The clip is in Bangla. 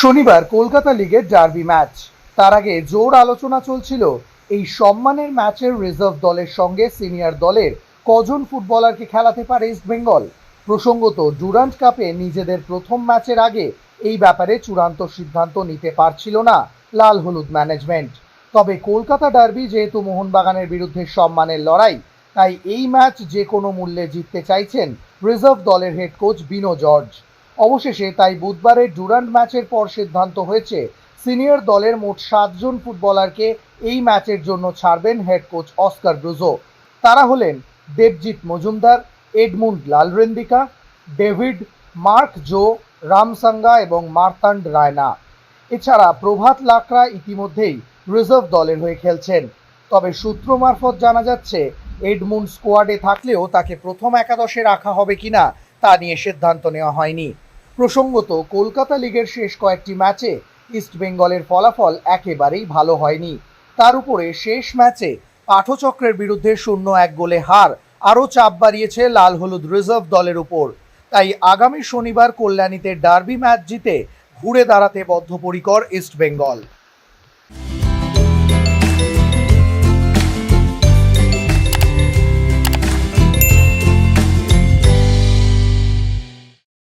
শনিবার কলকাতা লিগের ডার্বি ম্যাচ তার আগে জোর আলোচনা চলছিল এই সম্মানের ম্যাচের রিজার্ভ দলের সঙ্গে সিনিয়র দলের কজন ফুটবলারকে খেলাতে পারে ইস্ট বেঙ্গল প্রসঙ্গত ডুরান্ট কাপে নিজেদের প্রথম ম্যাচের আগে এই ব্যাপারে চূড়ান্ত সিদ্ধান্ত নিতে পারছিল না লাল হলুদ ম্যানেজমেন্ট তবে কলকাতা ডার্বি যেহেতু মোহনবাগানের বিরুদ্ধে সম্মানের লড়াই, তাই এই ম্যাচ যে কোনো মূল্যে জিততে চাইছেন রিজার্ভ দলের হেড কোচ বিনো জর্জ। অবশেষে তাই বুধবারের ডুরান্ড ম্যাচের পর সিদ্ধান্ত হয়েছে, সিনিয়র দলের মোট সাতজন ফুটবলারকে এই ম্যাচের জন্য ছাড়বেন হেড কোচ অস্কার ব্রুজো। তারা হলেন Debjit Majumdar, Edmund Lalrindika, David Mark Zoramsanga এবং মার্তান্ড রায়না। এছাড়া প্রভাত লাকরা ইতিমধ্যেই রিজার্ভ দলের হয়ে খেলছেন। তবে সূত্র মারফত জানা যাচ্ছে, এডমুন্ড স্কোয়াডে থাকলেও তাকে প্রথম একাদশে রাখা হবে কিনা তা নিয়ে সিদ্ধান্ত নেওয়া হয়নি। প্রসঙ্গত, কলকাতা লিগের শেষ কয়েকটি ম্যাচে ইস্টবেঙ্গলের ফলাফল একেবারেই ভালো হয়নি। তার উপরে শেষ ম্যাচে পাঠচক্রের বিরুদ্ধে শূন্য এক গোলে হার, আরও চাপ বাড়িয়েছে লাল হলুদ রিজার্ভ দলের উপর। তাই আগামী শনিবার কল্যাণীতে ডার্বি ম্যাচ জিতে ঘুরে দাঁড়াতে বদ্ধপরিকর ইস্ট বেঙ্গল।